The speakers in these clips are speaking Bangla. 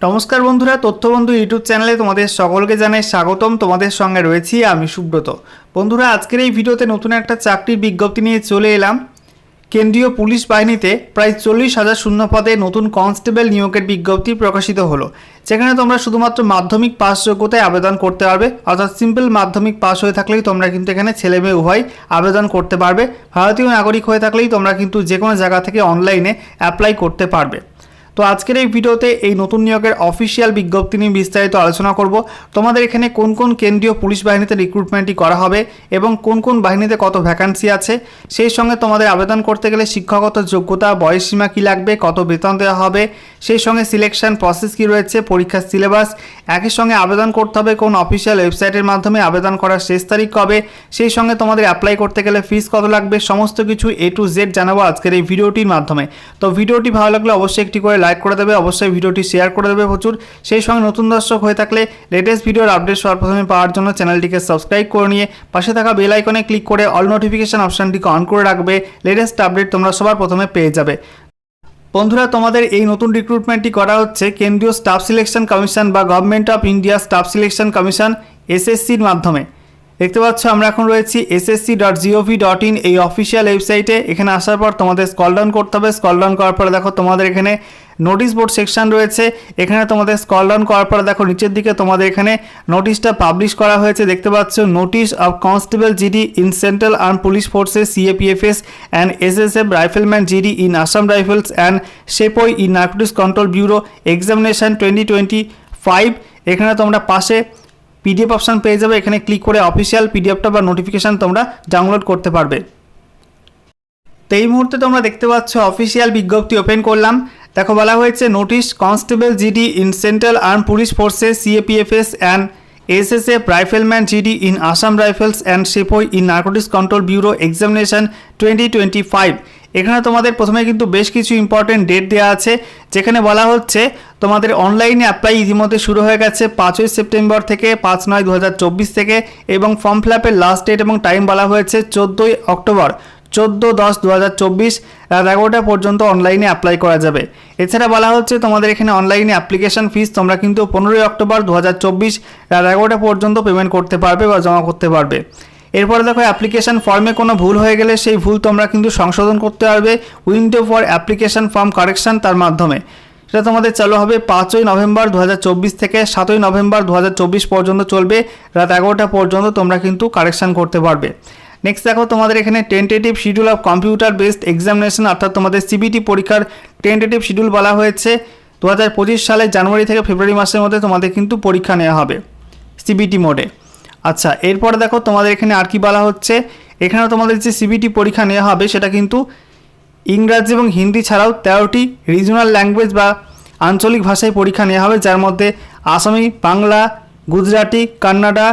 নমস্কার বন্ধুরা, তথ্যবন্ধু ইউটিউব চ্যানেলে তোমাদের সকলকে জানাই স্বাগতম। তোমাদের সঙ্গে রয়েছি আমি সুব্রত। বন্ধুরা, আজকের এই ভিডিওতে নতুন একটা চাকরির বিজ্ঞপ্তি নিয়ে চলে এলাম। কেন্দ্রীয় পুলিশ বাহিনীতে প্রায় চল্লিশ হাজার শূন্য পদে নতুন কনস্টেবল নিয়োগের বিজ্ঞপ্তি প্রকাশিত হলো। যেখানে তোমরা শুধুমাত্র মাধ্যমিক পাস যোগ্যতায় আবেদন করতে পারবে, অর্থাৎ সিম্পল মাধ্যমিক পাস হয়ে থাকলেই তোমরা কিন্তু এখানে ছেলে মেয়ে উভয় আবেদন করতে পারবে। ভারতীয় নাগরিক হয়ে থাকলেই তোমরা কিন্তু যে কোনো জায়গা থেকে অনলাইনে অ্যাপ্লাই করতে পারবে। তো আজকের এই ভিডিওতে এই নতুন নিয়োগের অফিসিয়াল বিজ্ঞপ্তি নিয়ে বিস্তারিত আলোচনা করব। তোমাদের এখানে কোন কোন কেন্দ্রীয় পুলিশ বাহিনীতে রিক্রুটমেন্টটি করা হবে এবং কোন কোন বাহিনীতে কত ভ্যাকান্সি আছে, সেই সঙ্গে তোমাদের আবেদন করতে গেলে শিক্ষাগত যোগ্যতা, বয়সসীমা কী লাগবে, কত বেতন দেওয়া হবে, সেই সঙ্গে সিলেকশন প্রসেস কী রয়েছে, পরীক্ষার সিলেবাস একই সঙ্গে আবেদন করতে হবে কোন অফিসিয়াল ওয়েবসাইটের মাধ্যমে আবেদন করার শেষ তারিখ কবে, সেই সঙ্গে তোমাদের অ্যাপ্লাই করতে গেলে ফিস কত লাগবে, সমস্ত কিছু এ টু জেড জানাব আজকের এই ভিডিওটির মাধ্যমে। তো ভিডিওটি ভালো লাগলে অবশ্যই একটি করে লাইক করে দেবে, অবশ্যই ভিডিওটি শেয়ার করে দেবে প্রচুর। সেই সঙ্গে নতুন দর্শক হয়ে থাকলে লেটেস্ট ভিডিওর আপডেট সবার প্রথমে পাওয়ার জন্য চ্যানেলটিকে সাবস্ক্রাইব করে নিয়ে পাশে থাকা বেল আইকনে ক্লিক করে অল নোটিফিকেশন অপশানটিকে অন করে রাখবে লেটেস্ট আপডেট তোমরা সবার প্রথমে পেয়ে যাবে। বন্ধুরা, তোমাদের এই নতুন রিক্রুটমেন্টটি করা হচ্ছে কেন্দ্রীয় স্টাফ সিলেকশন কমিশন বা government of India staff selection commission এসএসসির মাধ্যমে। দেখতে পাচ্ছ, আমরা এখন রয়েছি SSC dot GOV dot in এই অফিসিয়াল ওয়েবসাইটে এখানে আসার পর তোমাদের স্কল ডাউন করতে হবে। স্কল ডাউন করার পরে দেখো, তোমাদের এখানে নোটিশ বোর্ড সেকশন রয়েছে। এখানে তোমাদের স্কল ডাউন করার পরে দেখো, নিচের দিকে তোমাদের এখানে নোটিশটা পাবলিশ করা হয়েছে। দেখতে পাচ্ছ notice of constable GD in central arm police forces CAPFs and SSF rifleman GD in Assam rifles and sepoy in narcotics control bureau examination twenty twenty five এখানে তোমরা পাশে পিডিএফ অপশান পেয়ে যাবে। এখানে ক্লিক করে অফিসিয়াল পিডিএফটা বা নোটিফিকেশান তোমরা ডাউনলোড করতে পারবে। তো এই মুহূর্তে তোমরা দেখতে পাচ্ছ অফিসিয়াল বিজ্ঞপ্তি ওপেন করলাম। দেখো, বলা হয়েছে notice constable GD in central arm police forces CAPFs and SSF rifleman GD in Assam rifles and sepoy in narcotics control bureau examination twenty twenty five এখানে তোমাদের প্রথমে কিন্তু বেশ কিছু ইম্পর্টেন্ট ডেট দেওয়া আছে, যেখানে বলা হচ্ছে তোমাদের অনলাইনে অ্যাপ্লাই ইতিমধ্যে শুরু হয়ে গেছে পাঁচই সেপ্টেম্বর থেকে পাঁচ নয় দু থেকে এবং ফর্ম ফিল আপের লাস্ট ডেট এবং টাইম বলা হয়েছে চোদ্দোই অক্টোবর, চোদ্দ দশ দু হাজার চব্বিশ, রাত এগারোটা পর্যন্ত অনলাইনে অ্যাপ্লাই করা যাবে। এছাড়া বলা হচ্ছে তোমাদের এখানে অনলাইনে অ্যাপ্লিকেশন ফিস তোমরা কিন্তু পনেরোই অক্টোবর দু হাজার চব্বিশ, রাত এগারোটা পর্যন্ত পেমেন্ট করতে পারবে বা জমা করতে পারবে। এরপরে দেখো অ্যাপ্লিকেশন ফর্মে কোনো ভুল হয়ে গেলে সেই ভুল তোমরা কিন্তু সংশোধন করতে পারবে window for application form correction তার মাধ্যমে। সেটা তোমাদের চালু হবে পাঁচই নভেম্বর দু হাজার চব্বিশ থেকে সাতই নভেম্বর দু হাজার চব্বিশ পর্যন্ত চলবে। রাত এগারোটা পর্যন্ত তোমরা কিন্তু কারেকশান করতে পারবে। নেক্সট দেখো, তোমাদের এখানে tentative schedule of computer based examination অর্থাৎ তোমাদের সিবিটি পরীক্ষার টেন্টেটিভ শিডিউল বলা হয়েছে। দু হাজার পঁচিশ সালে জানুয়ারি থেকে ফেব্রুয়ারি মাসের মধ্যে তোমাদের কিন্তু পরীক্ষা নেওয়া হবে সিবিটি মোডে আচ্ছা এরপরে দেখো তোমাদের এখানে আর কি বলা হচ্ছে। এখানে তোমাদের যে সিবিটি পরীক্ষা নেওয়া হবে, সেটা কিন্তু ইংরাজি এবং হিন্দি ছাড়াও তেরোটি রিজনাল ল্যাঙ্গুয়েজ বা আঞ্চলিক ভাষায় পরীক্ষা নেওয়া হবে, যার মধ্যে আসামি, বাংলা, গুজরাটি, কান্নাডা,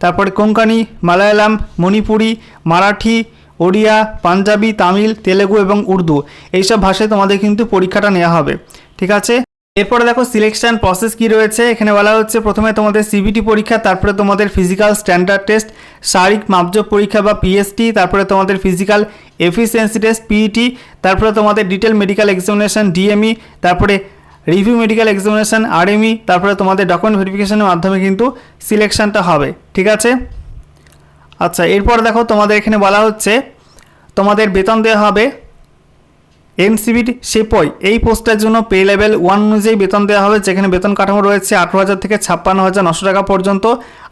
তারপরে কোঙ্কানি, মালায়ালাম, মণিপুরি, মারাঠি, ওড়িয়া, পাঞ্জাবি, তামিল, তেলেগু এবং উর্দু। এইসব ভাষায় তোমাদের কিন্তু পরীক্ষাটা নেওয়া হবে। ঠিক আছে? এরপরে দেখো সিলেকশন প্রসেস কি রয়েছে? এখানে বলা হচ্ছে প্রথমে তোমাদের সিবিটি পরীক্ষা, তারপরে তোমাদের ফিজিক্যাল স্ট্যান্ডার্ড টেস্ট শারীরিক মাপজোক পরীক্ষা বা পিএসটি তারপরে তোমাদের ফিজিক্যাল এফিসিয়েন্সি টেস্ট পিইটি তারপরে তোমাদের ডিটেল মেডিকেল এক্সামিনেশন ডিএমই তারপরে রিভিউ মেডিকেল এক্সামিনেশন আরএমই তারপরে তোমাদের ডকুমেন্ট ভেরিফিকেশনের মাধ্যমে কিন্তু সিলেকশনটা হবে। ঠিক আছে? আচ্ছা এরপর দেখো তোমাদের এখানে বলা হচ্ছে তোমাদের বেতন দেওয়া হবে এনসিবির পয় এই পোস্টের জন্য পে লেভেল ওয়ান অনুযায়ী বেতন দেওয়া হবে, যেখানে বেতন কাঠামো রয়েছে আঠেরো হাজার থেকে ছাপ্পান্ন হাজার নশো টাকা পর্যন্ত।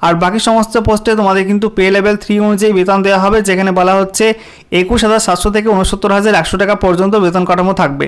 আর বাকি সমস্ত পোস্টে তোমাদের কিন্তু পে লেভেল থ্রি অনুযায়ী বেতন দেওয়া হবে, যেখানে বলা হচ্ছে একুশ হাজার সাতশো থেকে উনসত্তর হাজার একশো টাকা পর্যন্ত বেতন কাঠামো থাকবে।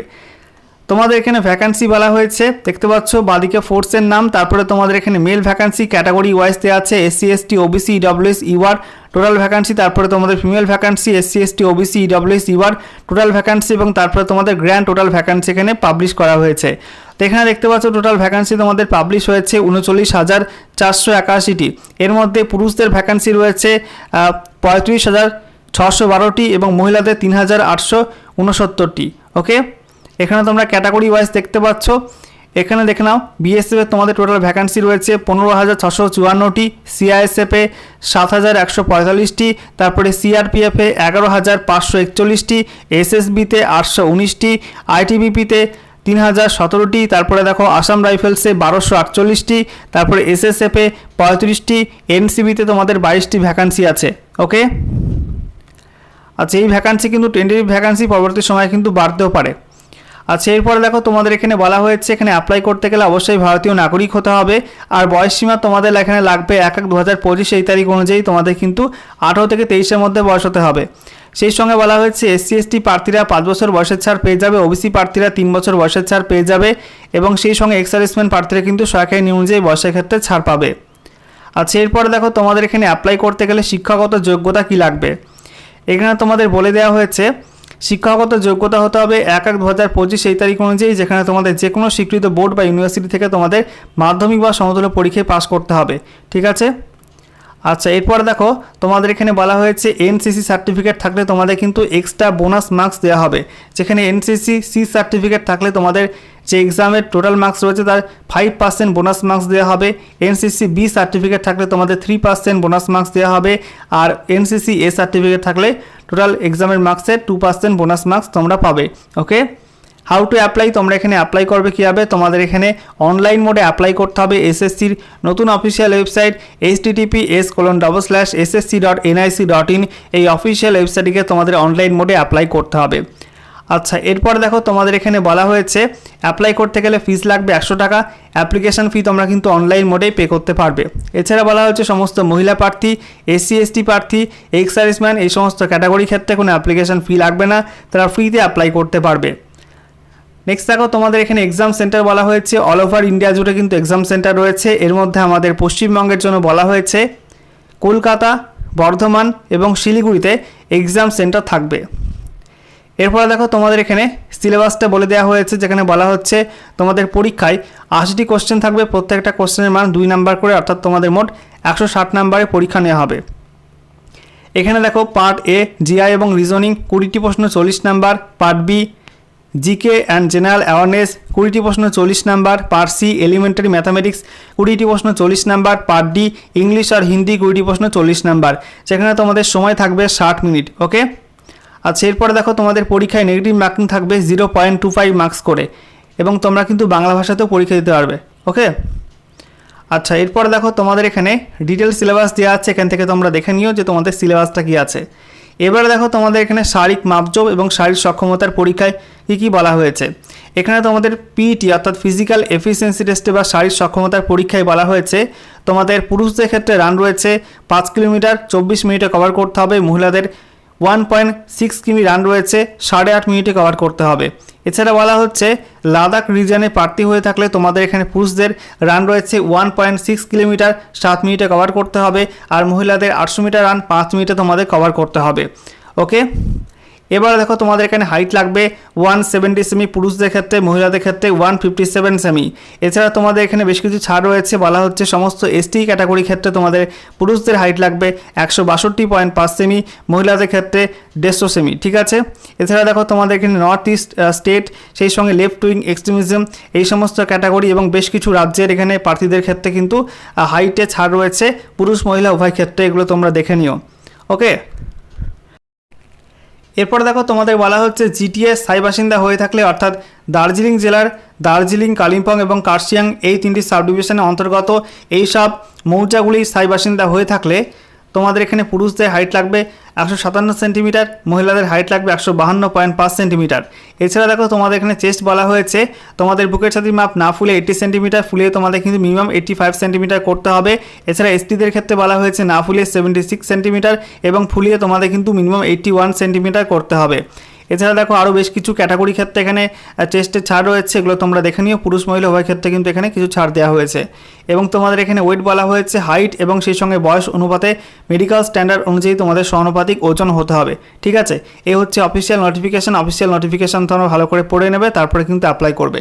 তোমাদের এখানে ভ্যাকান্সি বলা হয়েছে। দেখতে পাচ্ছ, বাদিকে ফোর্সের নাম, তারপরে তোমাদের এখানে মেল ভ্যাকান্সি ক্যাটাগরি ওয়াইজ দেওয়া আছে SC ST OBC EWS UR total vacancy তারপরে তোমাদের female vacancy SC ST OBC EWS UR total vacancy এবং তারপরে তোমাদের গ্র্যান্ড টোটাল ভ্যাকান্সি এখানে পাবলিশ করা হয়েছে। তো এখানে দেখতে পাচ্ছ টোটাল ভ্যাকান্সি তোমাদের পাবলিশ হয়েছে উনচল্লিশ হাজার চারশো একাশিটি। এর মধ্যে পুরুষদের ভ্যাকান্সি রয়েছে পঁয়ত্রিশ হাজার ছশো বারোটি এবং মহিলাদের তিন হাজার আটশো উনসত্তরটি। ওকে এখানে তোমরা ক্যাটাগরি ওয়াইজ দেখতে পাচ্ছ। এখানে দেখে নাও বিএসএফে তোমাদের টোটাল ভ্যাকান্সি রয়েছে পনেরো হাজার ছশো চুয়ান্নটি সিআইএসএফে সাত হাজার একশো পঁয়তাল্লিশটি, তারপরে সিআরপিএফে এগারো হাজার পাঁচশো একচল্লিশটি এসএসবিতে আটশো উনিশটি আইটিবিপিতে তিন হাজার সতেরোটি, তারপরে দেখো আসাম রাইফেলসে বারোশো আটচল্লিশটি, তারপরে এসএসএফে পঁয়ত্রিশটি এনসিবিতে তোমাদের বাইশটি ভ্যাকান্সি আছে ওকে আচ্ছা এই ভ্যাকান্সি কিন্তু টেন্ডারি ভ্যাকান্সি পরবর্তী সময় কিন্তু বাড়তেও পারে। আচ্ছা এরপরে দেখো তোমাদের এখানে বলা হয়েছে, এখানে অ্যাপ্লাই করতে গেলে অবশ্যই ভারতীয় নাগরিক হতে হবে। আর বয়স সীমা তোমাদের এখানে লাগবে এক এক দু হাজার পঁচিশ, এই তারিখ অনুযায়ী তোমাদের কিন্তু আঠারো থেকে তেইশের মধ্যে বয়স হতে হবে। সেই সঙ্গে বলা হয়েছে, এসসি, এসটি প্রার্থীরা পাঁচ বছর বয়সের ছাড় পেয়ে যাবে, ওবিসি প্রার্থীরা তিন বছর বয়সের ছাড় পেয়ে যাবে এবং সেই সঙ্গে এক্স সার্ভিসম্যান প্রার্থীরা কিন্তু সরকারি নিয়ম অনুযায়ী বয়সের ক্ষেত্রে ছাড় পাবে। আচ্ছা এরপরে দেখো তোমাদের এখানে অ্যাপ্লাই করতে গেলে শিক্ষাগত যোগ্যতা কি লাগবে? এখানে তোমাদের বলে দেওয়া হয়েছে শিক্ষাগত যোগ্যতা হতে হবে এক এক দু হাজার পঁচিশ এই তারিখ অনুযায়ী, যেখানে তোমাদের যে কোনো স্বীকৃত বোর্ড বা ইউনিভার্সিটি থেকে তোমাদের মাধ্যমিক বা সমতুল্য পরীক্ষায় পাস করতে হবে। ঠিক আছে? আচ্ছা এরপর দেখো, তোমাদের এখানে বলা হয়েছে এনসিসি সার্টিফিকেট থাকলে তোমাদের কিন্তু এক্সট্রা বোনাস মার্কস দেওয়া হবে। যেখানে এনসিসি সি সার্টিফিকেট থাকলে তোমাদের যে এক্সামের টোটাল মার্কস রয়েছে, তার ফাইভ পার্সেন্ট বোনাস মার্কস দেওয়া হবে। এনসিসি বি সার্টিফিকেট থাকলে তোমাদের থ্রি পার্সেন্ট বোনাস মার্কস দেওয়া হবে। আর এনসিসি এ সার্টিফিকেট থাকলে টোটাল এক্সামের মার্কসের টু পার্সেন্ট বোনাস মার্কস তোমরা পাবে ওকে হাউ টু অ্যাপ্লাই তোমরা এখানে অ্যাপ্লাই করবে কীভাবে? তোমাদের এখানে অনলাইন মোডে অ্যাপ্লাই করতে হবে এসএসসির নতুন official website H TTP S colon double slash SSC dot NIC dot in এই অফিসিয়াল ওয়েবসাইটটিকে তোমাদের অনলাইন মোডে অ্যাপ্লাই করতে হবে। আচ্ছা এরপর দেখো তোমাদের এখানে বলা হয়েছে অ্যাপ্লাই করতে গেলে ফিস লাগবে একশো টাকা অ্যাপ্লিকেশন ফি তোমরা কিন্তু অনলাইন মোডেই পে করতে পারবে। এছাড়া বলা হয়েছে সমস্ত মহিলা প্রার্থী এসসি এসটি প্রার্থী এক্স সার্ভিসম্যান এই সমস্ত ক্যাটাগরি ক্ষেত্রে কোনো অ্যাপ্লিকেশন ফি লাগবে না, তারা ফ্রিতে অ্যাপ্লাই করতে পারবে। নেক্সট দেখো, তোমাদের এখানে এক্সাম সেন্টার বলা হয়েছে। অল ওভার ইন্ডিয়া জুড়ে কিন্তু এক্সাম সেন্টার রয়েছে। এর মধ্যে আমাদের পশ্চিমবঙ্গের জন্য বলা হয়েছে, কলকাতা, বর্ধমান এবং শিলিগুড়িতে এক্সাম সেন্টার থাকবে। এরপরে দেখো, তোমাদের এখানে সিলেবাসটা বলে দেওয়া হয়েছে, যেখানে বলা হচ্ছে, তোমাদের পরীক্ষায় আশিটি কোশ্চেন থাকবে, প্রত্যেকটা কোশ্চেনের মান দুই নাম্বার করে, অর্থাৎ তোমাদের মোট একশো ষাট নাম্বারে পরীক্ষা নেওয়া হবে। এখানে দেখো পার্ট এ জিআই এবং রিজনিং কুড়িটি প্রশ্ন চল্লিশ number part B GK and general awareness কুড়িটি প্রশ্ন চল্লিশ number part C elementary mathematics কুড়িটি প্রশ্ন চল্লিশ নাম্বার পার্ট ডি ইংলিশ আর হিন্দি কুড়িটি প্রশ্ন চল্লিশ নাম্বার। যেখানে তোমাদের সময় থাকবে ষাট মিনিট ওকে আচ্ছা এরপরে দেখো তোমাদের পরীক্ষায় নেগেটিভ মার্কিং থাকবে zero point two five marks করে, এবং তোমরা কিন্তু বাংলা ভাষাতেও পরীক্ষা দিতে পারবে ওকে আচ্ছা এরপরে দেখো তোমাদের এখানে ডিটেল সিলেবাস দেওয়া আছে, এখান থেকে তোমরা দেখে নিও যে তোমাদের সিলেবাসটা কী আছে। এবারে দেখো তোমাদের এখানে শারীরিক মাপজোপ এবং শারীরিক সক্ষমতার পরীক্ষায় কী কী বলা হয়েছে। এখানে তোমাদের পিইটি অর্থাৎ ফিজিক্যাল এফিসিয়েন্সি টেস্টে বা শারীরিক সক্ষমতার পরীক্ষায় বলা হয়েছে। তোমাদের পুরুষদের ক্ষেত্রে রান রয়েছে পাঁচ কিলোমিটার, চব্বিশ মিনিটে কভার করতে হবে। মহিলাদের ওয়ান পয়েন্ট সিক্স কিমি রান রয়েছে, সাড়ে আট মিনিটে কভার করতে হবে। এছাড়া বলা হচ্ছে, লাদাখ রিজনে প্রার্থী হয়ে থাকলে তোমাদের এখানে পুরুষদের রান রয়েছে ওয়ান পয়েন্ট সিক্স কিলোমিটার সাত মিনিটে কভার করতে হবে, আর মহিলাদের আটশো মিটার রান পাঁচ মিনিটে তোমাদের কভার করতে হবে। ওকে এবারে দেখো তোমাদের এখানে হাইট লাগবে ওয়ান সেভেন্টি সেমি পুরুষদের ক্ষেত্রে, মহিলাদের ক্ষেত্রে ওয়ান ফিফটি সেভেন সেমি এছাড়া তোমাদের এখানে বেশ কিছু ছাড় রয়েছে, বলা হচ্ছে সমস্ত এসটি ক্যাটাগরি ক্ষেত্রে তোমাদের পুরুষদের হাইট লাগবে একশো বাষট্টি পয়েন্ট পাঁচ সেমি মহিলাদের ক্ষেত্রে দেড়শো সেমি ঠিক আছে? এছাড়া দেখো তোমাদের এখানে নর্থ ইস্ট স্টেট সেই সঙ্গে লেফট উইং এক্সট্রিমিজম এই সমস্ত ক্যাটাগরি এবং বেশ কিছু রাজ্যের এখানে প্রার্থীদের ক্ষেত্রে কিন্তু হাইটে ছাড় রয়েছে পুরুষ মহিলা উভয় ক্ষেত্রে, এগুলো তোমরা দেখে নিও। ওকে এরপর দেখো তোমাদের বলা হচ্ছে জিটিএ স্থায়ী বাসিন্দা হয়ে থাকলে অর্থাৎ দার্জিলিং জেলার দার্জিলিং, কালিম্পং এবং কার্শিয়াং এই তিনটি সাব ডিভিশনের অন্তর্গত এইসব মৌজাগুলি স্থায়ী বাসিন্দা হয়ে থাকলে তোমাদের এখানে পুরুষদের হাইট লাগবে একশো সাতান্ন সেন্টিমিটার মহিলাদের হাইট লাগবে একশো বাহান্ন পয়েন্ট পাঁচ সেন্টিমিটার এছাড়া দেখো তোমাদের এখানে চেস্ট বলা হয়েছে, তোমাদের বুকের সাথে মাপ না ফুলে এইটি সেন্টিমিটার ফুলে তোমাদের কিন্তু মিনিমাম এইটি ফাইভ সেন্টিমিটার করতে হবে। এছাড়া এসটিদের ক্ষেত্রে বলা হয়েছে না ফুলে সেভেন্টি সিক্স সেন্টিমিটার এবং ফুলিয়ে তোমাদের কিন্তু মিনিমাম এইটি ওয়ান সেন্টিমিটার করতে হবে। এছাড়া দেখো আরও বেশ কিছু ক্যাটাগরি ক্ষেত্রে এখানে চেস্টের ছাড় রয়েছে, এগুলো তোমরা দেখে নিও। পুরুষ মহিলা উভয় ক্ষেত্রে কিন্তু এখানে কিছু ছাড় দেওয়া হয়েছে। এবং তোমাদের এখানে ওয়েট বলা হয়েছে হাইট এবং সেই সঙ্গে বয়স অনুপাতে মেডিকেল স্ট্যান্ডার্ড অনুযায়ী তোমাদের সমানুপাতিক ওজন হতে হবে। ঠিক আছে? এ হচ্ছে অফিসিয়াল নোটিফিকেশান অফিসিয়াল নোটিফিকেশান তোমরা ভালো করে পড়ে নেবে, তারপরে কিন্তু অ্যাপ্লাই করবে।